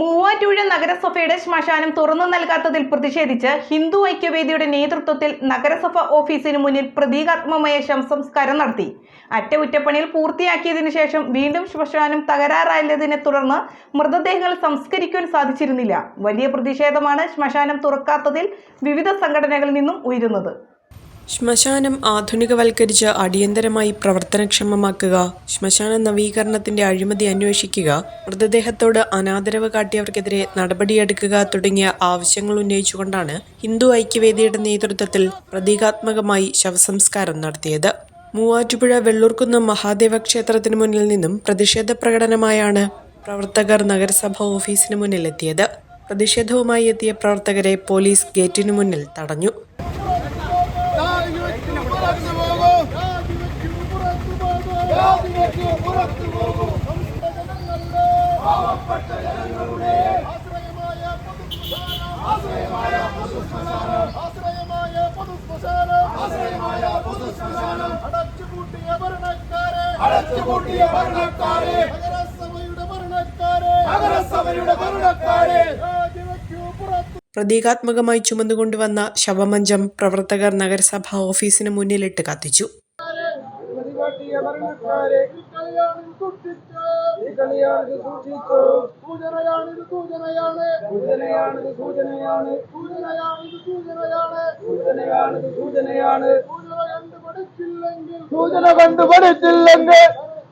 മൂവാറ്റുപുഴ നഗരസഭയുടെ ശ്മശാനം തുറന്നു നൽകാത്തതിൽ പ്രതിഷേധിച്ച് ഹിന്ദു ഐക്യവേദിയുടെ നേതൃത്വത്തിൽ നഗരസഭ ഓഫീസിന് മുന്നിൽ പ്രതീകാത്മമായ ശംസംസ്കാരം നടത്തി. അറ്റകുറ്റപ്പണിയിൽ പൂർത്തിയാക്കിയതിനു ശേഷം വീണ്ടും ശ്മശാനം തകരാറായതിനെ തുടർന്ന് മൃതദേഹങ്ങൾ സംസ്കരിക്കാൻ സാധിച്ചിരുന്നില്ല. വലിയ പ്രതിഷേധമാണ് ശ്മശാനം തുറക്കാത്തതിൽ വിവിധ സംഘടനകളിൽ നിന്നും ഉയരുന്നത്. ശ്മശാനം ആധുനികവൽക്കരിച്ച് അടിയന്തരമായി പ്രവർത്തനക്ഷമമാക്കുക ശ്മശാന നവീകരണത്തിന്റെ അഴിമതി അന്വേഷിക്കുക മൃതദേഹത്തോട് അനാദരവ് കാട്ടിയവർക്കെതിരെ നടപടിയെടുക്കുക തുടങ്ങിയ ആവശ്യങ്ങൾ ഉന്നയിച്ചുകൊണ്ടാണ് ഹിന്ദു ഐക്യവേദിയുടെ നേതൃത്വത്തിൽ പ്രതീകാത്മകമായി ശവസംസ്കാരം നടത്തിയത്. മൂവാറ്റുപുഴ വെള്ളൂർക്കുന്ന് മഹാദേവ ക്ഷേത്രത്തിന് മുന്നിൽ നിന്നും പ്രതിഷേധ പ്രകടനമായാണ് പ്രവർത്തകർ നഗരസഭ ഓഫീസിന് മുന്നിലെത്തിയത്. പ്രതിഷേധവുമായി എത്തിയ പ്രവർത്തകരെ പോലീസ് ഗേറ്റിനു മുന്നിൽ തടഞ്ഞു. അടച്ചുപൂട്ടിയ ഭരണക്കാരെ. നഗരസഭയുടെ ഭരണക്കാരെ. നഗരസഭയുടെ ഭരണക്കാരെ. പ്രതീകാത്മകമായി ചുമന്നുകൊണ്ടുവന്ന ശവമഞ്ചം പ്രവർത്തകർ നഗരസഭാ ഓഫീസിന് മുന്നിലിട്ട് കത്തിച്ചു. ഭരണക്കാരെ ഈ കളിയാണിത് സൂക്ഷിച്ചു? സൂചനയാണിത് സൂചനയാണ് സൂചനയാണിത് സൂചനയാണ് സൂചനയാണിത് സൂചനയാണ് സൂചനയാണിത് സൂചനയാണ് സൂചന കണ്ടു പഠിച്ചില്ലെങ്കിൽ സൂചന കണ്ടു പഠിച്ചില്ലെങ്കിൽ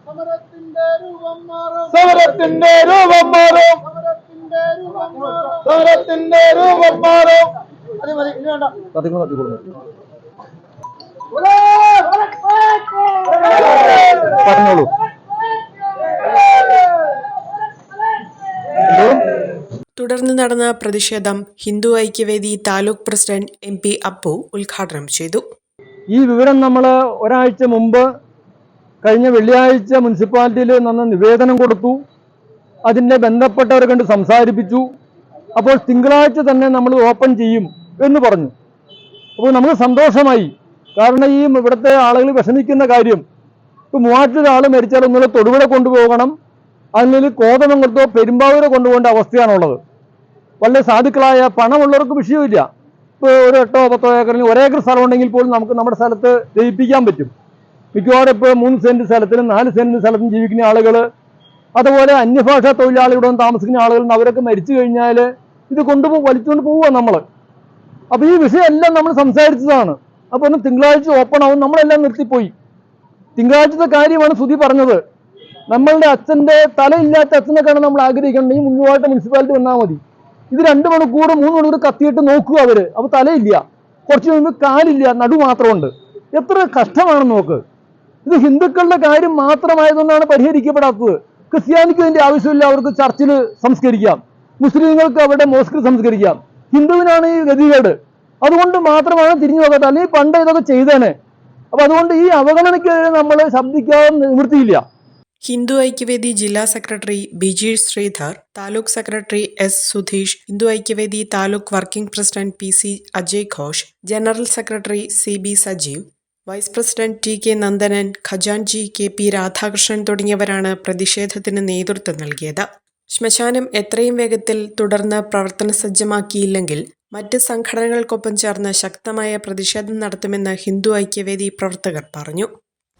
സമരത്തിന്റെ രൂപം മാറും. സമരത്തിന്റെ രൂപം മാറും. സമരത്തിന്റെ രൂപം മാറും. സമരത്തിന്റെ രൂപം മാറും. ഇനി വേണ്ട. തുടർന്ന് നടന്ന പ്രതിഷേധം Hindu Aikyavedi taluk president M P Appu ഉദ്ഘാടനം ചെയ്തു. ഈ വിവരം നമ്മൾ ഒരാഴ്ച മുമ്പ് കഴിഞ്ഞ വെള്ളിയാഴ്ച മുനിസിപ്പാലിറ്റിയിൽ നിന്ന് നിവേദനം കൊടുത്തു. അതിന്റെ ബന്ധപ്പെട്ടവരെ കണ്ട് സംസാരിപ്പിച്ചു. അപ്പോൾ തിങ്കളാഴ്ച തന്നെ നമ്മൾ ഓപ്പൺ ചെയ്യും എന്ന് പറഞ്ഞു. അപ്പോൾ നമുക്ക് സന്തോഷമായി. കാരണം ഈ ഇവിടുത്തെ ആളുകൾ വിഷമിക്കുന്ന കാര്യം. ഇപ്പോൾ മൂവാറ്റൊരാൾ ആൾ മരിച്ചാൽ ഒന്നുകൂടെ തൊടുപുഴ കൊണ്ടുപോകണം. അല്ലെങ്കിൽ കോതമംഗലത്തോ പെരുമ്പാവൂരോ കൊണ്ടുപോകേണ്ട അവസ്ഥയാണുള്ളത്. വളരെ സാധുക്കളായ പണമുള്ളവർക്ക് വിഷയമില്ല ഇപ്പോൾ ഒരു എട്ടോ പത്തോ ഏക്കറിൽ ഒരേക്കർ സ്ഥലം ഉണ്ടെങ്കിൽ പോലും നമുക്ക് നമ്മുടെ സ്ഥലത്ത് ജയിപ്പിക്കാൻ പറ്റും. മിക്കവാറും ഇപ്പോൾ മൂന്ന് സെന്റ് സ്ഥലത്തിലും നാല് സെന്റ് സ്ഥലത്തും ജീവിക്കുന്ന ആളുകൾ അതുപോലെ അന്യഭാഷാ തൊഴിലാളികളുടെ താമസിക്കുന്ന ആളുകൾ അവരൊക്കെ മരിച്ചു കഴിഞ്ഞാൽ ഇത് കൊണ്ടുപോ വലിച്ചുകൊണ്ട് പോവുക നമ്മൾ അപ്പോൾ ഈ വിഷയമെല്ലാം നമ്മൾ സംസാരിച്ചതാണ്. അപ്പോൾ ഒന്ന് തിങ്കളാഴ്ച ഓപ്പൺ ആവും നമ്മളെല്ലാം നിർത്തിപ്പോയി. തിങ്കളാഴ്ചത്തെ കാര്യമാണ് സുധി പറഞ്ഞത്. നമ്മളുടെ അച്ഛന്റെ തലയില്ലാത്ത അച്ഛനെ കാണാൻ നമ്മൾ ആഗ്രഹിക്കണം. ഈ മുനിസിപ്പാലിറ്റി വന്നാൽ മതി. ഇത് രണ്ട് മണിക്കൂർ മൂന്ന് മണിക്കൂർ കത്തിയിട്ട് നോക്കുക അവർ. അപ്പൊ തലയില്ല. കുറച്ച് മുമ്പ് കാലില്ല നടു മാത്രമുണ്ട്. എത്ര കഷ്ടമാണ് നോക്ക്. ഇത് ഹിന്ദുക്കളുടെ കാര്യം മാത്രമായതുകൊണ്ടാണ് പരിഹരിക്കപ്പെടാത്തത്. ക്രിസ്ത്യാനിക്ക് ഇതിന്റെ ആവശ്യമില്ല അവർക്ക് ചർച്ചിൽ സംസ്കരിക്കാം. മുസ്ലിങ്ങൾക്ക് അവരുടെ മോസ്കിൽ സംസ്കരിക്കാം. ഹിന്ദുവിനാണ് ഈ ഗതികേട്. അതുകൊണ്ട് മാത്രമാണ് തിരിഞ്ഞു നോക്കാത്തത്. അല്ലെങ്കിൽ പണ്ട് ഇതൊക്കെ ചെയ്തേനെ. അപ്പൊ അതുകൊണ്ട് ഈ അവഗണനയ്ക്കെതിരെ നമ്മൾ ശബ്ദിക്കാൻ നിവൃത്തിയില്ല. ഹിന്ദു ഐക്യവേദി ജില്ലാ secretary Biji Sreedhar taluk secretary S Sudheesh Hindu Aikyavedi taluk working president P C Ajay Ghosh general secretary C B Sajeev vice president T K Nandanan ഖജാൻജി K P Radhakrishnan തുടങ്ങിയവരാണ് പ്രതിഷേധത്തിന് നേതൃത്വം നൽകിയത്. ശ്മശാനം എത്രയും വേഗത്തിൽ തുടർന്ന് പ്രവർത്തന സജ്ജമാക്കിയില്ലെങ്കിൽ മറ്റ് സംഘടനകൾക്കൊപ്പം ചേർന്ന് ശക്തമായ പ്രതിഷേധം നടത്തുമെന്ന് ഹിന്ദു ഐക്യവേദി പ്രവർത്തകർ പറഞ്ഞു.